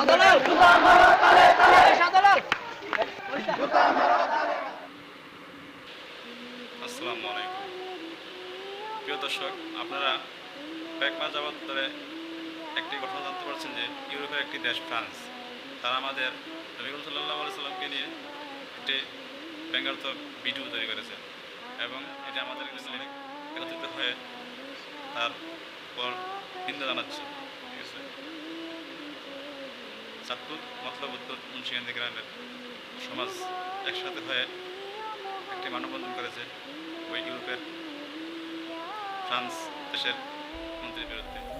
আসসালামু আলাইকুম। প্রিয় দর্শক, আপনারা কয়েক মাস যাবত ধরে একটি ঘটনা জানতে পারছেন যে ইউরোপের একটি দেশ ফ্রান্স। তারা আমাদের নবীল সাল্লাহ সাল্লামকে নিয়ে একটি ব্যঙ্গার্থ ভিডিও তৈরি করেছে এবং এটা আমাদের কাছে একত্রিত হয়ে তার পর নিন্দা জানাচ্ছে। ঠিক আছে? চাঁদপুর মতলব উত্তর মুন্সিগঞ্জ গ্রামের সমাজ একসাথে হয়ে একটি মানববন্ধন করেছে ওই ইউরোপের ফ্রান্স দেশের মন্ত্রীর বিরুদ্ধে।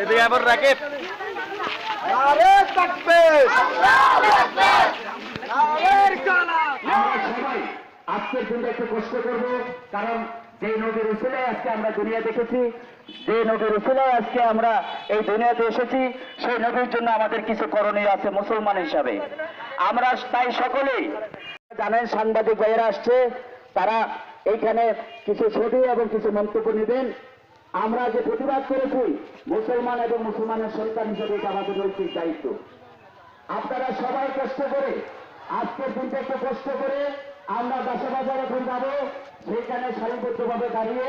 এদিকে আবার রাকেব। আরে থাকবে। আজকের দিনটা একটু কষ্ট করব কারণ যে আজকে আমরা দুনিয়া দেখেছি, যে আজকে আমরা এই দুনিয়াতে এসেছি, সেই জন্য আমাদের কিছু করণীয় আছে মুসলমান হিসাবে। আমরা তাই সকলেই জানেন, সাংবাদিক আসছে, তারা এইখানে কিছু ছবি এবং কিছু মন্তব্য নেবেন। আমরা যে প্রতিবাদ করেছি, মুসলমান এবং মুসলমানের সন্তান হিসেবে আমাদের নৈতিক দায়িত্ব। আপনারা সবাই কষ্ট করে, আজকের দিনটা একটু কষ্ট করে আমরা দশবাজার এখন যাব। সেখানে সারিবদ্ধভাবে দাঁড়িয়ে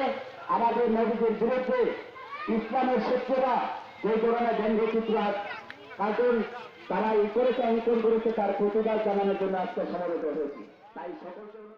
আমাদের নদীদের বিরুদ্ধে ইসলামের শত্রুরা যে ধরনের ব্যঙ্গচিত্র কার্টুন তারা ই করেছে অঙ্কন করেছে, তার প্রতিবাদ জানানোর জন্য আজকে সমবেত হয়েছি। তাই অনুরোধ